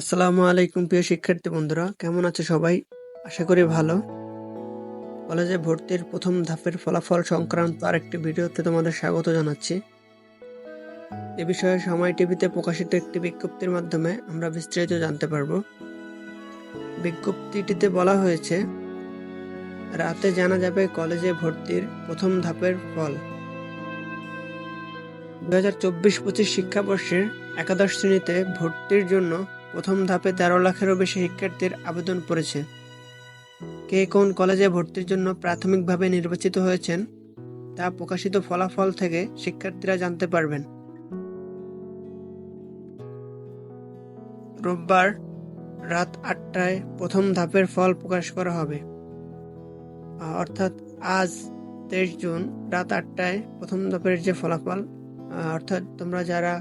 আসসালামু আলাইকুম প্রিয় শিক্ষার্থী বন্ধুরা, কেমন আছে সবাই? আশা করি ভালো। কলেজে ভর্তির প্রথম ধাপের ফলাফল সংক্রান্ত আরেকটি ভিডিওতে তোমাদের স্বাগত জানাচ্ছি। এ বিষয়ে সময় টিভিতে প্রকাশিত একটি বিজ্ঞপ্তির মাধ্যমে আমরা বিস্তারিত জানতে পারব। বিজ্ঞপ্তিটিতে বলা হয়েছে, রাতে জানা যাবে কলেজে ভর্তির প্রথম ধাপের ফল। দু হাজার চব্বিশ পঁচিশ শিক্ষাবর্ষের একাদশ শ্রেণীতে ভর্তির জন্য প্রথম ধাপে তেরো লাখেরও বেশি শিক্ষার্থীর আবেদন পড়েছে। কে কোন কলেজে ভর্তির জন্য প্রাথমিকভাবে নির্বাচিত হয়েছেন, তা প্রকাশিত ফলাফল থেকে শিক্ষার্থীরা জানতে পারবেন। রোববার রাত আটটায় প্রথম ধাপের ফল প্রকাশ করা হবে। অর্থাৎ আজ তেইশ জুন রাত আটটায় প্রথম ধাপের যে ফলাফল অর্থাৎ তোমরা যারা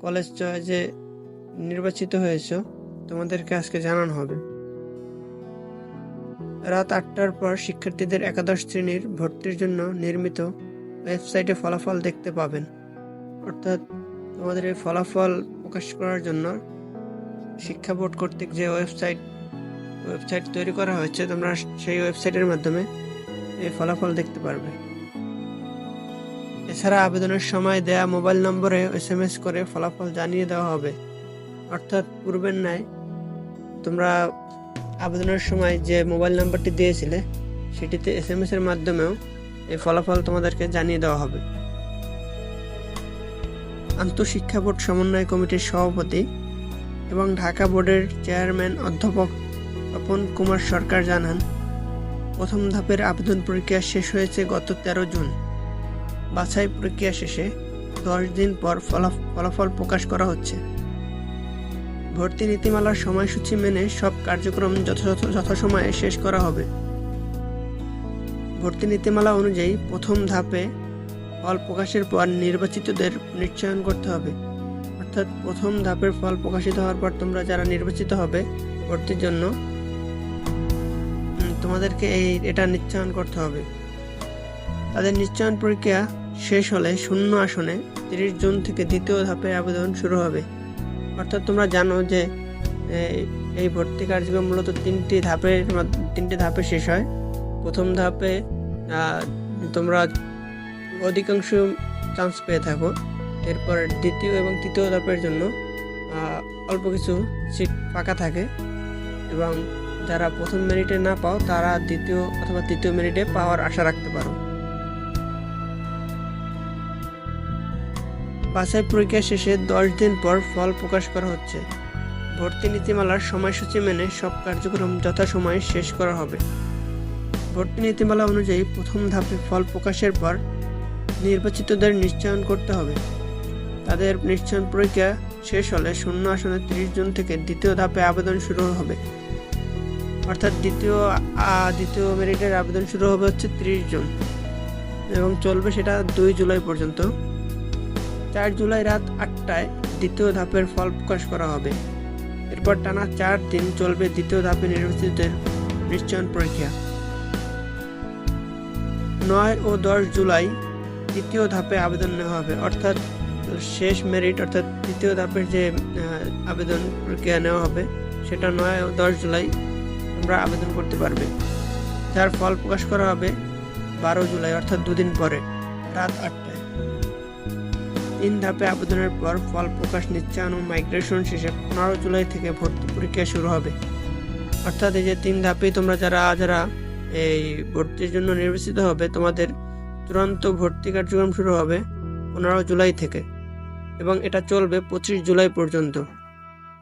কলেজ চয়েসে নির্বাচিত হয়েছ, তোমাদেরকে আজকে জানানো হবে। রাত আটটার পর শিক্ষার্থীদের একাদশ শ্রেণির ভর্তির জন্য নির্মিত ওয়েবসাইটে ফলাফল দেখতে পাবেন। অর্থাৎ তোমাদের এই ফলাফল প্রকাশ করার জন্য শিক্ষা বোর্ড কর্তৃক যে ওয়েবসাইট ওয়েবসাইট তৈরি করা হয়েছে, তোমরা সেই ওয়েবসাইটের মাধ্যমে এই ফলাফল দেখতে পারবে। এছাড়া আবেদনের সময় দেয়া মোবাইল নম্বরে এস করে ফলাফল জানিয়ে দেওয়া হবে। অর্থাৎ পূর্বের ন্যায় তোমরা আবেদনের সময় যে মোবাইল নাম্বারটি দিয়েছিলে, সেটিতে এস এম এর মাধ্যমেও এই ফলাফল তোমাদেরকে জানিয়ে দেওয়া হবে। আন্তঃশিক্ষা বোর্ড সমন্বয় কমিটির সভাপতি এবং ঢাকা বোর্ডের চেয়ারম্যান অধ্যাপক তপন কুমার সরকার জানান, প্রথম ধাপের আবেদন প্রক্রিয়া শেষ হয়েছে গত তেরো জুন। বাছাই প্রক্রিয়া শেষে দশ দিন পর ফলা- ফলাফল প্রকাশ করা হচ্ছে। ভর্তি নীতিমালার সময়সূচি মেনে সব কার্যক্রম যথাযথ যথাসময়ে শেষ করা হবে। ভর্তি নীতিমালা অনুযায়ী প্রথম ধাপে ফল প্রকাশের পর নির্বাচিতদের নিশ্চয়ন করতে হবে। অর্থাৎ প্রথম ধাপের ফল প্রকাশিত হওয়ার পর তোমরা যারা নির্বাচিত হবে ভর্তির জন্য তোমাদেরকে এই এটা নিশ্চয়ন করতে হবে। তাদের নিশ্চয়ন প্রক্রিয়া শেষ হলে শূন্য আসনে তিরিশ জুন থেকে দ্বিতীয় ধাপে আবেদন শুরু হবে। অর্থাৎ তোমরা জানো যে এই- ভর্তি কার্যক্রম মূলত তিনটি ধাপের তিনটি ধাপে শেষ হয়। প্রথম ধাপে তোমরা অধিকাংশ চান্স পেয়ে থাকো। এরপর দ্বিতীয় এবং তৃতীয় ধাপের জন্য অল্প কিছু সিট ফাঁকা থাকে এবং যারা প্রথম মেরিটে না পাও, তারা দ্বিতীয় অথবা তৃতীয় মেরিটে পাওয়ার আশা রাখতে পারো। বাছাই প্রক্রিয়া শেষে দশ দিন পর ফল প্রকাশ করা হচ্ছে। ভর্তি নীতিমালার সময়সূচি মেনে সব কার্যক্রম যথাসময়ে শেষ করা হবে। ভর্তি নীতিমালা অনুযায়ী প্রথম ধাপে ফল প্রকাশের পর নির্বাচিতদের নিশ্চয়ন করতে হবে। তাদের নিশ্চয়ন প্রক্রিয়া শেষ হলে শূন্য আসনে তিরিশ জুন থেকে দ্বিতীয় ধাপে আবেদন শুরু হবে। অর্থাৎ দ্বিতীয় দ্বিতীয় মেরিটের আবেদন শুরু হবে হচ্ছে তিরিশ জুন এবং চলবে সেটা দুই জুলাই পর্যন্ত। চার জুলাই রাত আটটায় দ্বিতীয় ধাপের ফল প্রকাশ করা হবে। এরপর টানা চার দিন চলবে দ্বিতীয় ধাপে নির্বাচিতদের নিশ্চয়ন পরীক্ষা। নয় ও দশ জুলাই তৃতীয় ধাপে আবেদন নেওয়া হবে। অর্থাৎ শেষ মেরিট, অর্থাৎ তৃতীয় ধাপের যে আবেদন প্রক্রিয়া নেওয়া হবে, সেটা নয় ও দশ জুলাই আমরা আবেদন করতে পারবে। যার ফল প্রকাশ করা হবে বারো জুলাই, অর্থাৎ দুদিন পরে, রাত আটটায়। তিন ধাপে আবেদনের পর ফল প্রকাশ নিশ্চয়ন ও মাইগ্রেশন শেষে পনেরো জুলাই থেকে ভর্তি পরীক্ষা শুরু হবে। অর্থাৎ এই যে তিন ধাপে তোমরা যারা যারা এই ভর্তির জন্য নির্বাচিত হবে, তোমাদের চূড়ান্ত ভর্তি কার্যক্রম শুরু হবে পনেরো জুলাই থেকে এবং এটা চলবে পঁচিশ জুলাই পর্যন্ত।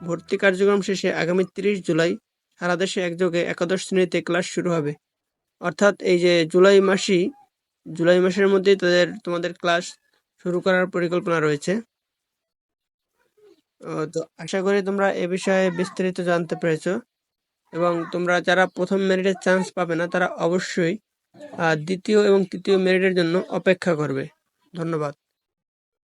ভর্তি কার্যক্রম শেষে আগামী তিরিশ জুলাই সারা দেশে একযোগে একাদশ শ্রেণীতে ক্লাস শুরু হবে। অর্থাৎ এই যে জুলাই মাসই, জুলাই মাসের মধ্যেই তাদের, তোমাদের ক্লাস শুরু করার পরিকল্পনা রয়েছে। তো আশা করি তোমরা এ বিষয়ে বিস্তারিত জানতে পেরেছ এবং তোমরা যারা প্রথম মেরিটের চান্স পাবে না, তারা অবশ্যই দ্বিতীয় এবং তৃতীয় মেরিটের জন্য অপেক্ষা করবে। ধন্যবাদ।